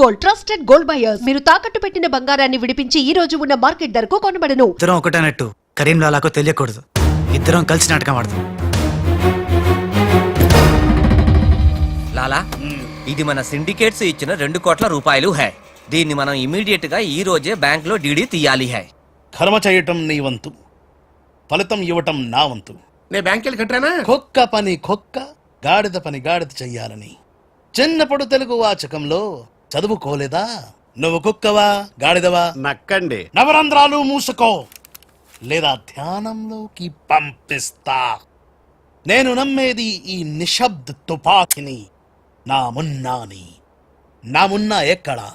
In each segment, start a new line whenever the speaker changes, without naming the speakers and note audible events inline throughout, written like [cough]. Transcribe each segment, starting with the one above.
Gold trusted gold buyers మీరు తాకట్టు పెట్టిన బంగారాన్ని విడిపించి ఈ రోజు ఉన్న మార్కెట్ ధరకు కొనబడను.
ఇద్దరం ఒకటన్నట్టు కరీంలాలాకో తెలియకూడదు. ఇద్దరం కలిసి నాటకం ఆడదాం
లాలా ఇది మన సిండికేట్స్ ఇచ్చిన రెండు కోట్ల రూపాయలు హై. దీన్ని మనం ఇమీడియట్గా ఈ రోజే బ్యాంక్లో డీడీ తీయాలి హై.
కర్మ చేయటం నీ వంతు ఫలితం ఇవ్వటం నా వంతు.
నేను బ్యాంక్ వెళ్ళి కట్టానా
కుక్క పని కుక్క గాడిద పని గాడిద చెయ్యాలని. చిన్నప్పుడు తెలుగు వాచకంలో చదువుకోలేదా? నువ్వు కుక్కవా? గాడిదవా?
నక్కండి.
నవరంధ్రాలు మూసుకో. లేదా ధ్యానంలోకి పంపిస్తా. నేను నమ్మేది ఈ నిశ్శబ్ద తుపాకిని. నా మున్నాని. నా మున్నా ఎక్కడా?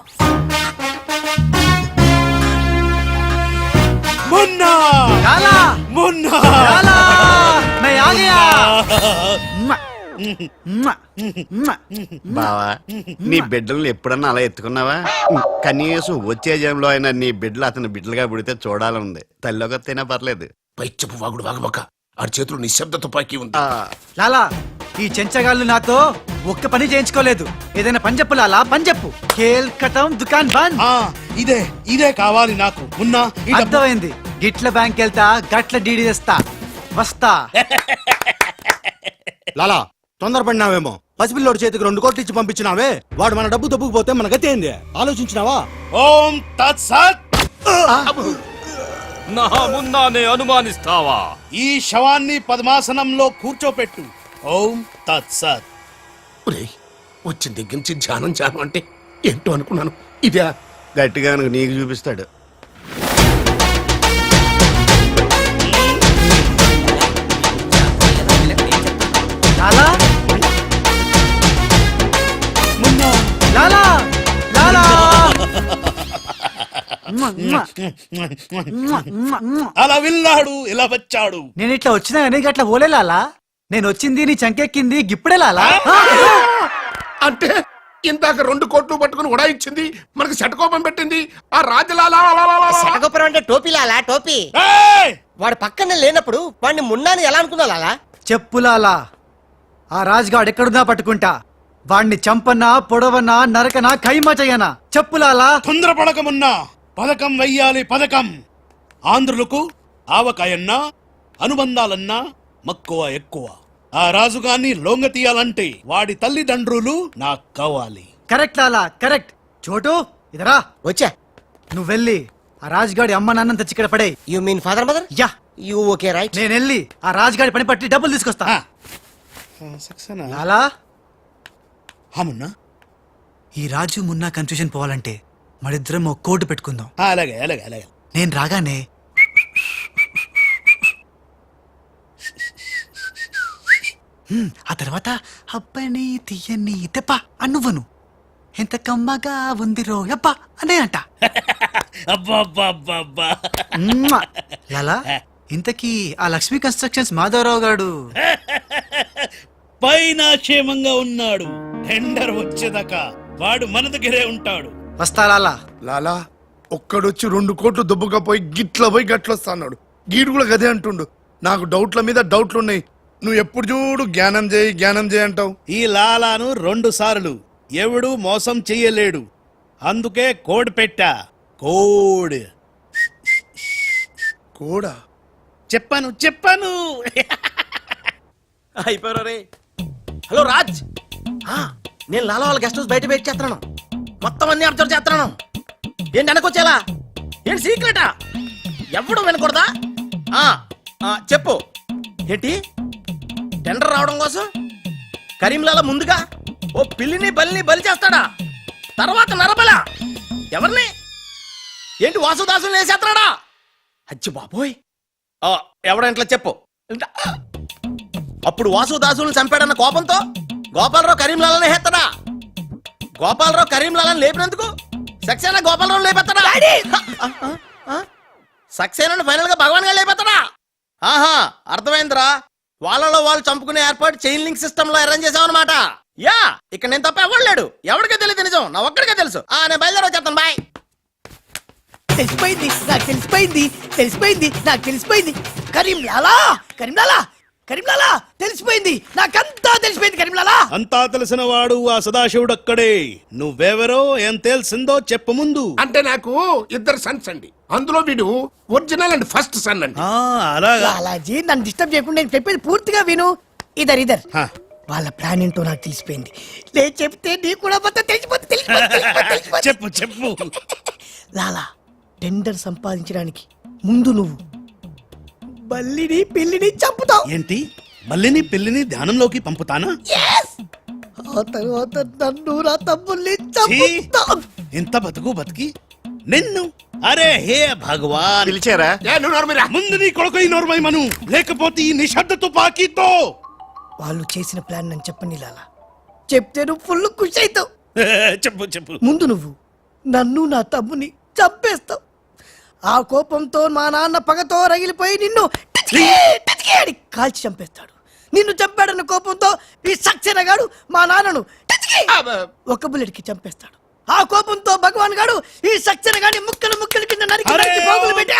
మున్నా! మున్నా!
బావా నీ బిడ్డలను ఎప్పుడన్నా అలా ఎత్తుకున్నావా? కనీసం వచ్చే జంలో అయినా నీ బిడ్డలు అతని బిడ్డలుగా పుడితే చూడాలనుంది తల్లికొత్తైనా పర్లేదు.
పైచ్చపు వాగుడు వాగబోక ఆ చేతిలో నిశ్శబ్ద తుపాకీ ఉంది.
లాలా ఈ చెంచగాళ్ళు నాతో ఒక్క పని చేయించుకోలేదు. ఏదైనా పని చెప్పు లాలా పని చెప్పు. కేల్ కటం దుకాన్ బంద్.
ఆ, ఇదే ఇదే కావాలి నాకు. డబ్బు-
అర్థమైంది. గిట్ల బ్యాంక్ వెళ్తా గట్ల డీడీ తెస్తా. వస్తా.
లాలా తొందరపడినావేమో? పసిపిల్లోడి చేతికి రెండు కోట్లు ఇచ్చి పంపించినావే? వాడు మన డబ్బు తప్పుకుపోతే మన గతి ఏంది? ఆలోచించినావా?
ఓం తత్సత్
నా మున్నానే అనుమానిస్తావా?
ఈ శవాన్ని పద్మాసనంలో కూర్చోపెట్టు. ఓం తత్సత్
ఒరేయ్, వచ్చిన దగ్గర నుంచి ధ్యానం ధ్యానం అంటే ఏంటో అనుకున్నాను. ఇదే
గట్టిగా నీకు చూపిస్తాడు.
అలా విన్నాడు ఇలా వచ్చాడు.
నేను ఇట్లా వచ్చినా కానీ గట్ల పోలే లాలా. నేను వచ్చింది నీ చంకెక్కింది గిప్పుడే లాలా.
అంటే ఇందాక రెండు కోట్లు పట్టుకుని ఉడాయించింది మనకు శటకోపం పెట్టింది ఆ రాజలాలా
అంటే టోపీ లాలా టోపీ?
ఏయ్!
వాడు పక్కనే లేనప్పుడు వాడిని మున్నాని ఎలా అనుకున్నా లాలా?
చెప్పు లాలా. ఆ రాజుగాడు ఎక్కడున్నా పట్టుకుంటా. వాణ్ణి చంపనా పొడవనా నరకనా ఖైమా చెయ్యనా చెప్పు లాలా.
తొందరపడకమున్నా. పథకం వెయ్యాలి పథకం! ఆంధ్రులకు ఆవకాయన్నా అనుబంధాలన్నా మక్కువ ఎక్కువ. ఆ రాజుగాన్ని లొంగ తీయాలంటే వాడి తల్లిదండ్రులు నాకు కావాలి.
Correct Lala correct. చోటు ఇదరా.
వచ్చా.
నువ్వు వెళ్ళి ఆ రాజుగాడి అమ్మ నాన్న తెచ్చి ఇక్కడ పడే
you mean father mother
yeah.
You okay right
నేను వెళ్ళి ఆ రాజుగాడి పని పట్టి డబ్బులు తీసుకొస్తా.
ఆ. సక్సేనా?
లాలా.
ఆ, మున్నా.
ఈ రాజు మున్నా కన్ఫ్యూజన్ పోవాలంటే మరిద్దరం ఒక కోటు పెట్టుకుందాం.
ఆ, అలాగే అలాగే అలాగే.
నేను రాగానే హ్మ్, ఆ తర్వాత అబ్బని తీయని తెప్ప అనువ్వను ఎంత కమ్మగా ఉంది రోయబ్బా అనే అంట.
అబ్బా అబ్బా అబ్బా అబ్బా
మ్మ్. లాలా ఇంతకీ ఆ లక్ష్మీ కన్స్ట్రక్షన్స్ మాధవరావు గారు?
పైన క్షేమంగా ఉన్నాడు. టెండర్ వచ్చేదాకా వాడు మన దగ్గరే ఉంటాడు.
వస్తా లాలా.
లాలా ఒక్కడొచ్చి రెండు కోట్లు దుబ్బగా పోయి గిట్ల పోయి గట్లొస్తాడు గీడు కూడా గదే అంటుండు. నాకు డౌట్ల మీద డౌట్లు ఉన్నాయి నువ్వు ఎప్పుడు చూడు జ్ఞానం చేయి జ్ఞానం చేయి అంటావు.
ఈ లాలాను రెండు సార్లు. ఎవడు మోసం చెయ్యలేడు. అందుకే కోడ్ పెట్టా. కోడ్.
కూడా?
చెప్పాను చెప్పాను.
అయిపోయారు రే? హలో రాజ్. ఆ, నేను లాలా వాళ్ళ గెస్ట్ హౌస్ బయట వెయిట్ చేస్తున్నాను. మొత్తం అన్ని అబ్జర్వ్ చేస్తున్నాను. ఏంటి వెనకొచ్చేలా? ఏంటి సీక్రెటా? ఎవడు వినకూడదా? ఆ, చెప్పు. ఏంటి? టెండర్ రావడం కోసం? కరీంలాల ముందుగా? ఓ పిల్లిని బలిని బలి చేస్తాడా? తర్వాత నరబల? ఎవరిని? ఏంటి వాసుదాసుని వేసేస్తాడా అచ్చి బాబోయ్. ఆ, ఎవడంట్లా చెప్పు. అప్పుడు వాసుదాసులను చంపాడన్న కోపంతో గోపాలరావు కరీంలాలనే హెత్తడా? గోపాలరావు కరీంలాలని లేపినందుకు సక్సేనా గోపాలరావు లేపెత్తడా సక్సేనాను ఫైనల్గా భగవాన్గా లేపెత్తడా ఆహా అర్థమైందిరా. వాళ్ళలో వాళ్ళు చంపుకునే ఏర్పాటు చైన్ లింక్ సిస్టమ్లో అరేంజ్ చేసామన్నమాట యా ఇక్కడ నేను తప్ప ఎవడు లేడు. ఎవరికే తెలియదు నిజం. నా ఒక్కడికే తెలుసు. ఆ నేను బయలుదేరి వచ్చేస్తాను. బాయ్
తెలిసిపోయింది. నాకు తెలిసిపోయింది. తెలిసిపోయింది. నాకు తెలిసిపోయింది. కరీంలాలా? కరీంలాలా? కరీంలాలా తెలిసిపోయింది. నాకంతా తెలిసిపోయింది కరీంలాలా.
అంతా తెలిసిన వాడు ఆ సదాశివుడక్కడే. నువ్వెవరో ఏం తెలిసిందో చెప్పు ముందు.
అంటే నాకు ఇద్దరు సన్స్ అండి. అందులో వీడు ఒరిజినల్ అండ్ ఫస్ట్ సన్ అండి.
ఆ, అలాగా.
లాలాజీ నన్ను డిస్టర్బ్ చేయకుండా నేను చెప్పేది పూర్తిగా విను. ఇదర్ ఇదర్.
హా.
వాళ్ళ ప్లాన్ ఏంటో నాకు తెలిసిపోయింది. లే చెప్తే నీకు కూడా మొత్తం తెలిసిపోతుంది, తెలిసిపోతుంది. [laughs]
చెప్పు చెప్పు.
లాలా టెండర్ సంపాదించడానికి ముందు నువ్వు బల్లిని పిల్లిని చంపుతావు.
ఏంటి? మల్లిని పిల్లిని ధ్యానంలోకి పంపుతానా?
Yes! ఆ తర్వాత నన్ను నా తమ్ముల్ని! చంపుతావు.
ఇంత బతుకు బతికి నిన్ను అరే హే భగవాన్!
పిలిచారా?
ముందు నీ కొడుకు ఈ నోర్మై మను లేకపోతే ఈ నిశ్శబ్ద తుపాకీతో
వాళ్ళు చేసిన ప్లాన్ నన్ను చెప్పండి లాలా. చెప్తే నువ్వు ఫుల్ ఖుషి అవుతావు.
చెప్పు చెప్పు.
ముందు నువ్వు నన్ను నా తమ్ముని చంపేస్తావు. ఆ కోపంతో మా నాన్న పగతో రగిలిపోయి నిన్ను కాల్చి చంపేస్తాడు. నిన్ను చంపాడన్న కోపంతో ఈ సక్సేనా గాడు మా నాన్నను టచ్కి ఒక బుల్లెట్కి చంపేస్తాడు. ఆ కోపంతో భగవాన్ గాడు ఈ సక్సేనా గాని ముక్కలు ముక్కలు కింద నరికి
అరే
నరికి పోగులు పెట్టి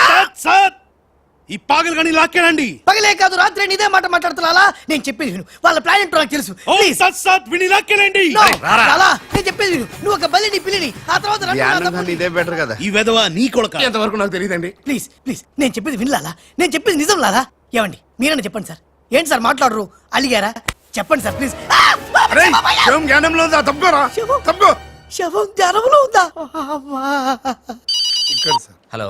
ఈ పాగలు కానీ లాక్కేనండి.
పగలే కాదు రాత్రి నేను ఇదే మాట మాట్లాడుతున్నా నేను చెప్పేది విను. వాళ్ళ ప్లాన్ ఏంటో నాకు తెలుసు.
ఓ
Please.
సత్ సత్ విని లాక్కేనండి.
No, లాలా, నేను చెప్పేది విను. నువ్వు ఒక బలిని పిల్లిని ఆ తర్వాత
కన్నా ఇదే బెటర్ కదా.
ఈ వెధవ నీ కొడక.
ఎంతవరకు నాకు తెలియదండి.
ప్లీజ్ ప్లీజ్ నేను చెప్పేది వినలాలా? నేను చెప్పేది నిజం లాలా? ఏమండి మీరన్నా చెప్పండి సార్. ఏంటి సార్ మాట్లాడరు? అలిగారా? చెప్పండి సార్ ప్లీజ్ ఆ!
అరే శివం జ్ఞానంలో ఉందా? తప్పుకోరా.
శివం.
తప్పుకో
శవం జ్వరంలో ఉందా? అమ్మా.
ఇక్కడ సార్.
హలో.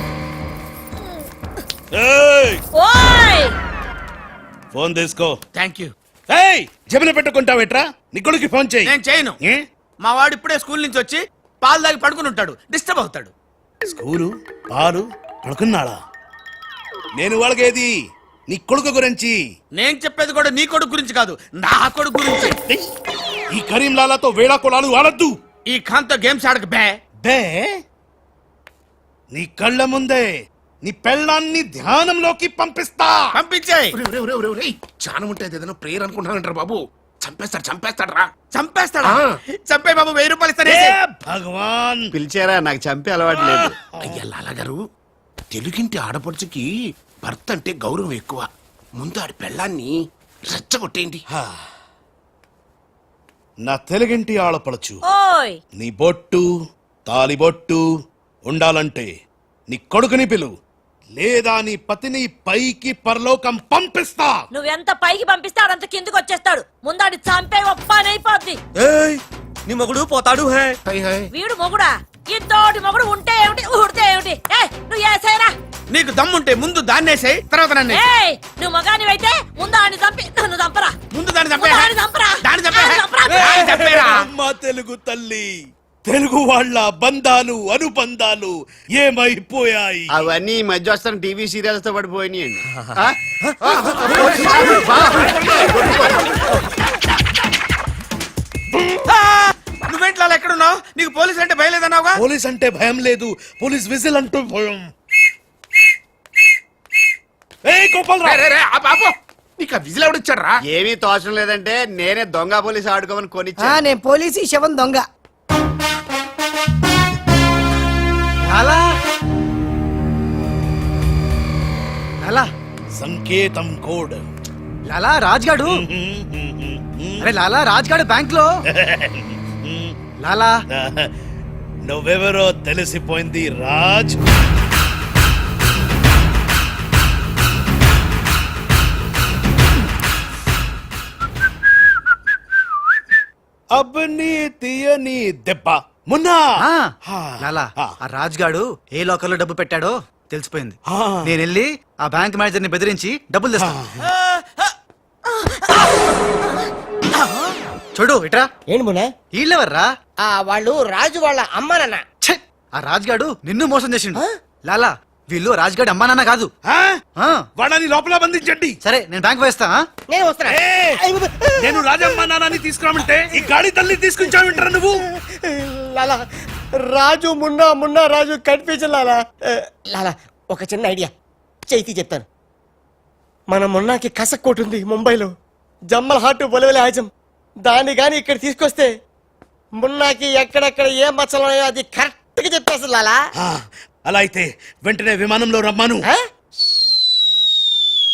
ఓయ్!
ఫోన్ తీసుకో.
థ్యాంక్ యూ
ఏయ్! జబిన పెట్టుకుంటావేట్రా? నీ కొడుకు ఫోన్ చేయి.
నేను చేయను.
ఏ?
మా వాడు ఇప్పుడే స్కూల్ నుంచి వచ్చి పాలు తాగి పడుకుని ఉంటాడు. డిస్టర్బ్ అవుతాడు.
స్కూలు పాలు పడుకున్నాడా? నేను వాళ్ళకేది? నీ కొడుకు గురించి.
నేను చెప్పేది కూడా నీ కొడుకు గురించి కాదు నా కొడుకు గురించి.
ఏయ్, ఈ కరీం లాలాతో వేళా కొలాలు ఆడద్దు.
ఈ ఖాన్తో గేమ్స్ ఆడక బే.
బే? నీ కళ్ళ ముందే నీ పెళ్ళాన్ని ధ్యానంలోకి పంపిస్తా.
పంపించేయ్.
ఒరేయ్, ఒరేయ్, ఒరేయ్, ఒరేయ్, ఒరేయ్. జ్ఞానం ఉంటే ఏదైనా ప్రేయర్ అనుకుంటానంటారు బాబు? చంపేస్తాడు చంపేస్తాడు రా.
చంపేస్తాడా?
ఆ.
చంపే బాబు వెయ్యి రూపాయలు ఇస్తానే
ఏ భగవాన్!
పిలిచారా? నాకు చంపే అలవాటు లేదు.
అయ్యా లాలగారు తెలుగింటి ఆడపడుచుకి భర్త అంటే గౌరవం ఎక్కువ. ముందు ఆడి పెళ్ళాన్ని రెచ్చగొట్టేయండి.
నా తెలుగింటి ఆడపడచ్చు
ఓయ్!
నీ బొట్టు తాలిబొట్టు ఉండాలంటే నీ కొడుకుని పిలు. లేదా నీ పతిని పైకి పరలోకం పంపిస్తా.
నువ్వెంత పైకి పంపిస్తాడు అంత కిందకి వచ్చేస్తాడు. ముందాడి చంపే ఒప్పనైపోద్ది
ఏయ్ నీ మొగుడు పోతాడు హే.
వీడు మొగుడా? ఇద్దోటి మొగుడు ఉంటే ఏమిటి? ఊడితే ఏమిటి? నువ్వు ఏసైనా?
నీకు దమ్ముంటే ముందు దాన్నేసేయ్ తర్వాత నన్ను.
నువ్వు మగానివైతే ముందు ఆడిని చంపి నన్ను చంపరా.
ముందు దాన్ని చంపే
చంపరా.
దాన్ని
చంపరా.
దాన్ని చంపేరా
అమ్మ తెలుగు తల్లి. తెలుగు వాళ్ళ బంధాలు అనుబంధాలు ఏమైపోయాయి?
అవన్నీ ఈ మధ్య వస్తాను టీవీ సీరియల్స్తో పడిపోయినాయండి
నువ్వేంట్లో ఎక్కడున్నావు? నీకు పోలీసు అంటే భయలేదన్నావుగా
పోలీస్ అంటే భయం లేదు. పోలీస్ విజిల్ అంటూ భయం. ఏ గోపాల్
నీకు ఆ విజిల్ ఎవడిచ్చాడు రా
ఏమీ తోచడం లేదంటే నేనే దొంగ పోలీస్ ఆడుకోమని కొనిచ్చా
నేను పోలీసు శవం దొంగ.
సంకేతం కోడ్.
లాలా రాజ్గాడు? [laughs] అరే లాలా రాజ్గాడు బ్యాంక్లో [laughs] లాలా?
నువ్వెవరో తెలిసిపోయింది రాజ్. అబ్బని తీయని దెబ్బ. మున్నా.
లాలా ఆ రాజ్గాడు ఏ లోకల్లో డబ్బు పెట్టాడో? తెలిసిపోయింది.
ఆ.
నేను వెళ్ళి ఆ బ్యాంక్ మేనేజర్ని బెదిరించి డబ్బులు తెస్తాను చూడు ఇట్రా.
ఏంటి మున్నా
వీళ్ళెవర్రా
ఆ వాళ్ళు రాజు వాళ్ళ అమ్మానన్న.
ఛే! ఆ రాజ్గాడు నిన్ను మోసం చేసిండు. లాలా వీళ్ళు రాజ్గాడు అమ్మా నాన్న కాదు.
ఆ?
ఆ,
వాడని లోపల బంధించండి.
సరే నేను బ్యాంక్ వేస్తా ఆ?
నేను వస్తున్నా!
నేను రాజమ్మ నాన్నని తీసుకురామంటే ఈ గాడి తల్లి తీసుకొచ్చావింటారా నువ్వు?
లాలా రాజు మున్నా మున్నా రాజు కన్ఫ్యూజన్ లాలా. ఒక చిన్న ఐడియా. చైతి చెప్తాను. మన మున్నాకి కసక్కోటు ఉంది ముంబైలో. జమ్మల హాటు బొలవెల హాజం. దాన్ని గాని ఇక్కడ తీసుకొస్తే మున్నాకి ఎక్కడెక్కడ ఏ మచ్చలు ఉన్నాయో అది కరెక్ట్గా చెప్పేస్తుంది లాలా.
అలా అయితే వెంటనే విమానంలో రమ్మను?